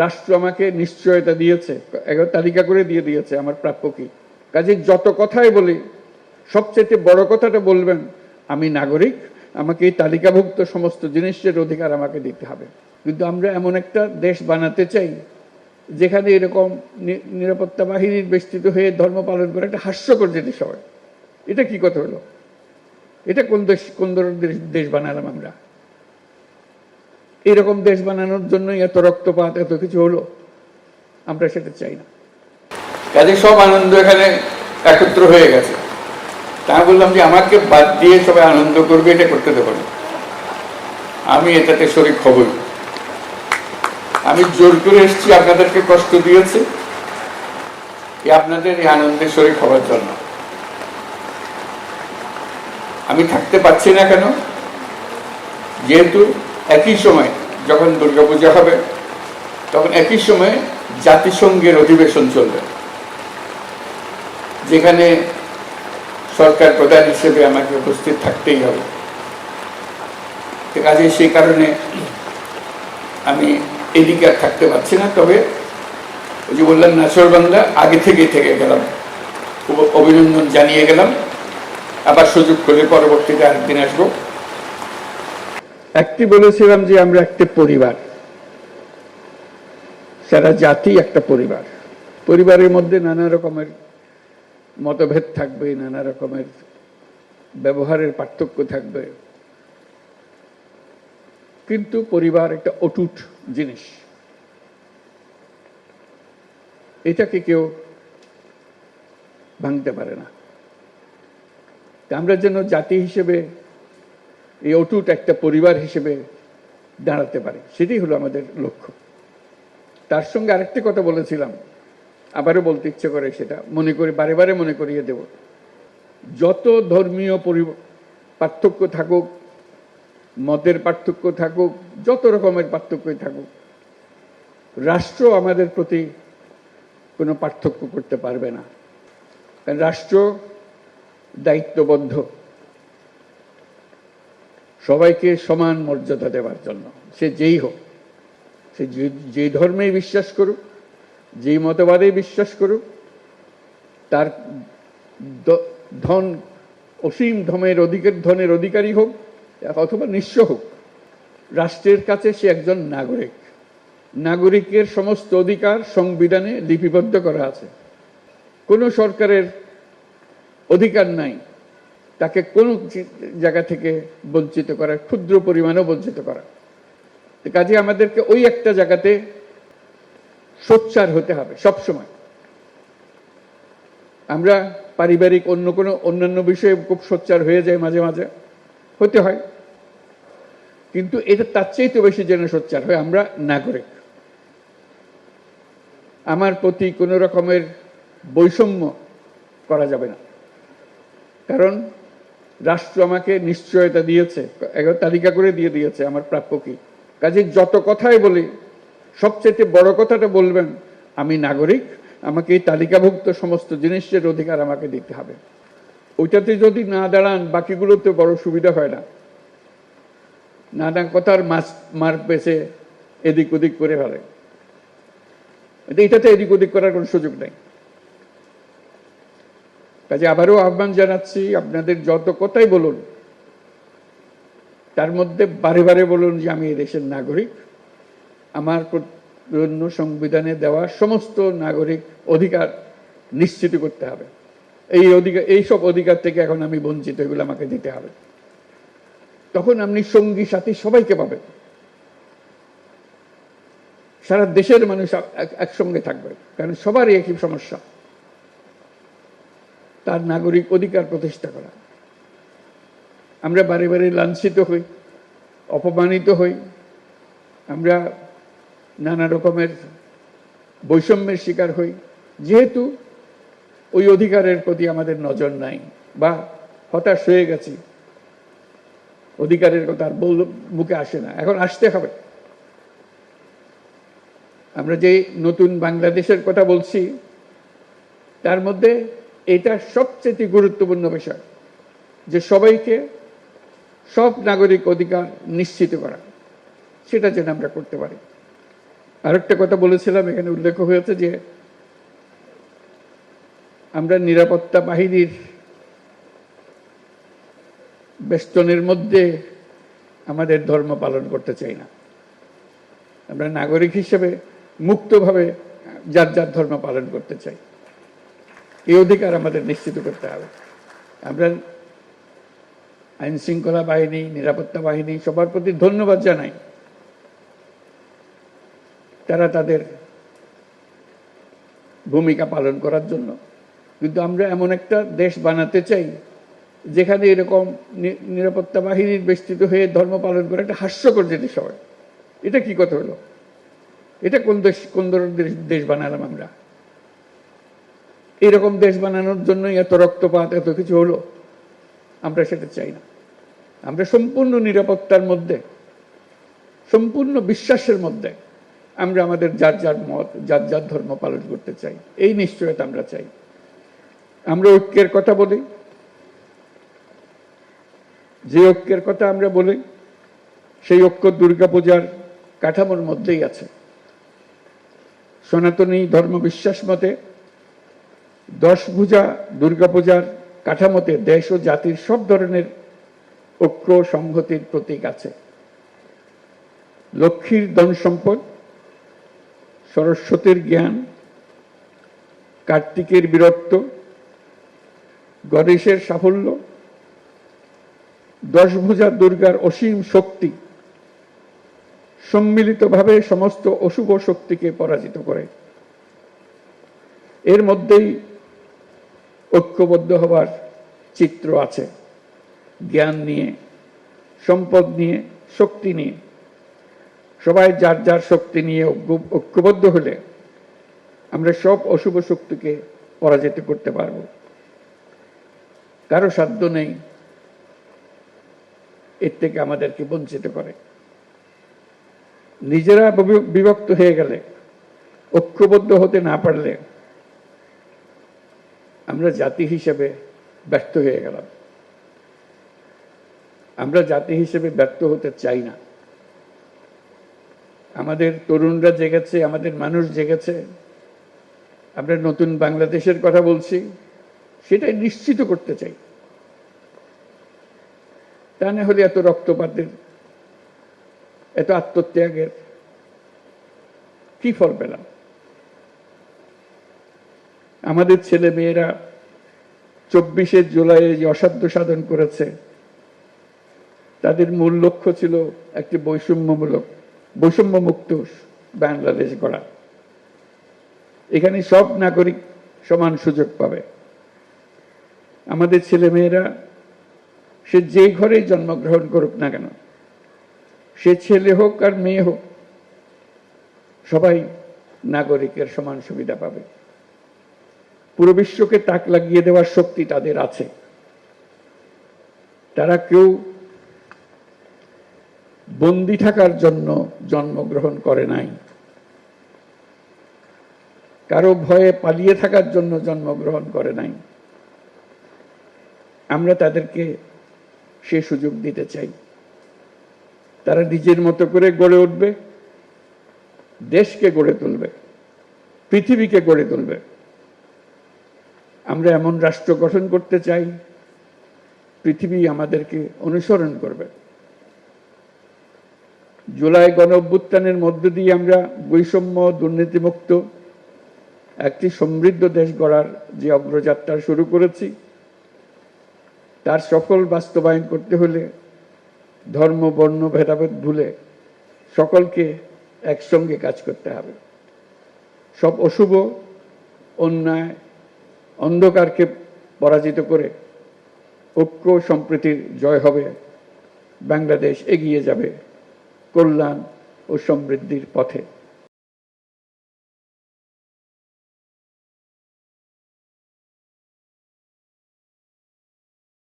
রাষ্ট্র আমাকে নিশ্চয়তা দিয়েছে তালিকা করে দিয়ে দিয়েছে আমার প্রাপ্য কি। কাজে যত কথাই বলি সবচেয়ে বড় কথাটা বলবেন, আমি নাগরিক, আমাকে এই তালিকাভুক্ত সমস্ত জিনিসের অধিকার আমাকে দিতে হবে। কিন্তু আমরা এমন একটা দেশ বানাতে চাই, যেখানে এরকম নিরাপত্তা বাহিনীর বেষ্টিত হয়ে ধর্ম পালন করে একটা হাস্যকর জিনিস হয়। এটা কি কথা হলো? এটা কোন দেশ, কোন ধরনের দেশ বানালাম আমরা? এরকম দেশ বানানোর জন্যই এত রক্তপাত, এত কিছু হলো। আমরা সেটা চাই না। কাজে সব আনন্দ এখানে একত্র হয়ে গেছে। তা বললাম যে আমাকে বাদ দিয়ে সবাই আনন্দ করবে, এটা করতে দেবো না। আমি এটাতে শরীর খবর আমি জোর করে এসেছি, আপনাদেরকে কষ্ট দিয়েছি। আপনাদের এই আনন্দের শরীর হওয়ার জন্য। আমি থাকতে পারছি না কেন? যেহেতু একই সময় যখন দুর্গাপূজা হবে, তখন একই সময় জাতিসংঘের অধিবেশন চলবে, যেখানে সরকার প্রধান হিসেবে আমাকে উপস্থিত থাকতেই হবে। কাজে সেই কারণে আমি এদিকে আর থাকতে পারছি না, তবে ওই যে বললাম নাচরবান্ধা আগে থেকেই থেকে গেলাম। অভিনন্দন জানিয়ে গেলাম। আবার সুযোগ করে পরবর্তীতে আরেকদিন আসব। একটি বলেছিলাম যে আমরা একটি পরিবার। সারা জাতি একটা পরিবার। পরিবারের মধ্যে নানা রকমের মতভেদ থাকবে, নানা রকমের ব্যবহারের পার্থক্য থাকবে। কিন্তু পরিবার একটা অটুট জিনিস। এটাকে কেউ ভাঙতে পারে না। আমরা যেন জাতি হিসেবে এই অটুট একটা পরিবার হিসেবে দাঁড়াতে পারে। সেটাই হলো আমাদের লক্ষ্য। তার সঙ্গে আরেকটি কথা বলেছিলাম। আবারও বলতে ইচ্ছে করে সেটা। মনে করি, বারে বারে মনে করিয়ে দেব। যত ধর্মীয় পরি- পার্থক্য থাকুক, মতের পার্থক্য থাকুক, যত রকমের পার্থক্যই থাকুক, রাষ্ট্র আমাদের প্রতি কোনো পার্থক্য করতে পারবে না। কারণ রাষ্ট্র দায়িত্ববদ্ধ। সবাইকে সমান মর্যাদা দেওয়ার জন্য, সে যেই হোক, সে যে- ধর্মে বিশ্বাস করুক, যেই মতবাদে বিশ্বাস করুক, তার ধন, অসীম ধমের অধিকার, ধনের অধিকারী হোক, অথবা নিঃস্ব হোক, রাষ্ট্রের কাছে সে একজন নাগরিক। নাগরিকের সমস্ত অধিকার সংবিধানে লিপিবদ্ধ করা আছে। কোনো সরকারের অধিকার নাই। তাকে কোনো জায়গা থেকে বঞ্চিত করা ক্ষুদ্র পরিমাণেও বঞ্চিত করা। কাজে আমাদেরকে ওই একটা জায়গাতে সোচ্চার হতে হবে সব সময় আমরা পারিবারিক অন্য কোনো, অন্যান্য বিষয়ে খুব সোচ্চার হয়ে যায় মাঝে মাঝে, হতে হয়। কিন্তু এটা তার তো বেশি যেন সোচ্চার হয়, আমরা নাগরিক। আমার প্রতি কোনো রকমের বৈষম্য করা যাবে না। কারণ রাষ্ট্র আমাকে নিশ্চয়তা দিয়েছে। এগারো তালিকা করে দিয়ে দিয়েছে আমার প্রাপ্য কি। কাজে যত কথাই বলি, সবচেয়ে বড় কথাটা বলবেন, আমি নাগরিক, আমাকে এই তালিকাভুক্ত সমস্ত জিনিসের অধিকার আমাকে দিতে হবে। ওইটাতে যদি না দাঁড়ান বাকিগুলোতে বড় সুবিধা হয় না। নানা কথার মাছ মার পেছে এদিক ওদিক করে ফেলে। এটাতে এদিক ওদিক করার কোনো সুযোগ নেই। কাজে আবারও আহ্বান জানাচ্ছি, আপনাদের যত কথাই বলুন, তার মধ্যে বারে বারে বলুন যে আমি দেশের নাগরিক। আমার জন্য সংবিধানে দেওয়া সমস্ত নাগরিক অধিকার নিশ্চিত করতে হবে। এই অধিকার, এই সব অধিকার থেকে এখন আমি বঞ্চিত, এগুলো আমাকে দিতে হবে। তখন আপনি সঙ্গী, সাথী সবাইকে পাবেন। সারা দেশের মানুষ এক- একসঙ্গে থাকবে, কারণ সবারই একই সমস্যা। তার নাগরিক অধিকার প্রতিষ্ঠা করা। আমরা বারে বারে লাঞ্ছিত হই, অপমানিত হই। আমরা নানা রকমের বৈষম্যের শিকার হই। যেহেতু ওই অধিকারের প্রতি আমাদের নজর নাই বা হতাশ হয়ে গেছি, অধিকারের কথা আর বল মুখে আসে না। এখন আসতে হবে। আমরা যে নতুন বাংলাদেশের কথা বলছি, তার মধ্যে এটা সবচেয়ে গুরুত্বপূর্ণ বিষয়, যে সবাইকে সব নাগরিক অধিকার নিশ্চিত করা, সেটা যেন আমরা করতে পারি। আরেকটা কথা বলেছিলাম, এখানে উল্লেখ হয়েছে যে আমরা নিরাপত্তা বাহিনীর বেষ্টনের মধ্যে আমাদের ধর্ম পালন করতে চাই না। আমরা নাগরিক হিসেবে মুক্তভাবে যার যার ধর্ম পালন করতে চাই। এই অধিকার আমাদের নিশ্চিত করতে হবে। আমরা আইন শৃঙ্খলা বাহিনী, নিরাপত্তা বাহিনী সবার প্রতি ধন্যবাদ জানাই। তারা তাদের ভূমিকা পালন করার জন্য। কিন্তু আমরা এমন একটা দেশ বানাতে চাই, যেখানে এরকম নিরাপত্তা বাহিনীর বেষ্টিত হয়ে ধর্ম পালন করে একটা হাস্যকর জিনিস হয়। এটা কি কথা হলো? এটা কোন দেশ, কোন ধরনের দেশ বানালাম আমরা? এরকম দেশ বানানোর জন্যই এত রক্তপাত, এত কিছু হলো। আমরা সেটা চাই না। আমরা সম্পূর্ণ নিরাপত্তার মধ্যে, সম্পূর্ণ বিশ্বাসের মধ্যে আমরা আমাদের যার যার মত, যার যার ধর্ম পালন করতে চাই। এই নিশ্চয়তা আমরা চাই। আমরা ঐক্যের কথা বলি। যে ঐক্যের কথা আমরা বলি, সেই ঐক্য দুর্গাপূজার কাঠামোর মধ্যেই আছে। সনাতনী ধর্ম বিশ্বাস মতে দশ পূজা দুর্গাপূজার কাঠামোতে দেশ ও জাতির সব ধরনের ঐক্য সংহতির প্রতীক আছে। লক্ষ্মীর ধন সম্পদ, সরস্বতীর জ্ঞান, কার্তিকের বীরত্ব, গণেশের সাফল্য দশভুজা দুর্গার অসীম শক্তি সম্মিলিতভাবে সমস্ত অশুভ শক্তিকে পরাজিত করে। এর মধ্যেই ঐক্যবদ্ধ হবার চিত্র আছে। জ্ঞান নিয়ে, সম্পদ নিয়ে, শক্তি নিয়ে। সবাই যার যার শক্তি নিয়ে ঐক্যবদ্ধ হলে আমরা সব অশুভ শক্তিকে পরাজিত করতে পারব। কারও সাধ্য নেই এর থেকে আমাদেরকে বঞ্চিত করে। নিজেরা বিভ- বিভক্ত হয়ে গেলে, ঐক্যবদ্ধ হতে না পারলে আমরা জাতি হিসেবে ব্যর্থ হয়ে গেলাম। আমরা জাতি হিসেবে ব্যর্থ হতে চাই না। আমাদের তরুণরা জেগেছে, আমাদের মানুষ জেগেছে। আমরা নতুন বাংলাদেশের কথা বলছি, সেটাই নিশ্চিত করতে চাই। তা না হলে এত রক্তপাতের, এত আত্মত্যাগের কি ফল পেলাম? আমাদের ছেলে মেয়েরা চব্বিশে জুলাই যে অসাধ্য সাধন করেছে, তাদের মূল লক্ষ্য ছিল একটি বৈষম্যমূলক, বৈষম্যমুক্ত বাংলাদেশ গড়া। এখানে সব নাগরিক সমান সুযোগ পাবে। আমাদের ছেলে মেয়েরা, সে যে ঘরে জন্মগ্রহণ করুক না কেন, সে ছেলে হোক আর মেয়ে হোক, সবাই নাগরিকের সমান সুবিধা পাবে। পুরো বিশ্বকে তাক লাগিয়ে দেওয়ার শক্তি তাদের আছে। তারা কেউ বন্দি থাকার জন্য জন্মগ্রহণ করে নাই। কারও ভয়ে পালিয়ে থাকার জন্য জন্মগ্রহণ করে নাই। আমরা তাদেরকে সে সুযোগ দিতে চাই। তারা নিজের মতো করে গড়ে উঠবে, দেশকে গড়ে তুলবে, পৃথিবীকে গড়ে তুলবে। আমরা এমন রাষ্ট্র গঠন করতে চাই, পৃথিবী আমাদেরকে অনুসরণ করবে। জুলাই গণ অভ্যুত্থানের মধ্য দিয়ে আমরা বৈষম্য, দুর্নীতিমুক্ত, একটি সমৃদ্ধ দেশ গড়ার যে অগ্রযাত্রা শুরু করেছি, তার সফল বাস্তবায়ন করতে হলে ধর্ম, বর্ণ, ভেদাভেদ ভুলে সকলকে একসঙ্গে কাজ করতে হবে। সব অশুভ, অন্যায় অন্ধকারকে পরাজিত করে ঐক্য সম্প্রীতির জয় হবে। বাংলাদেশ এগিয়ে যাবে কল্যাণ ও সমৃদ্ধির পথে।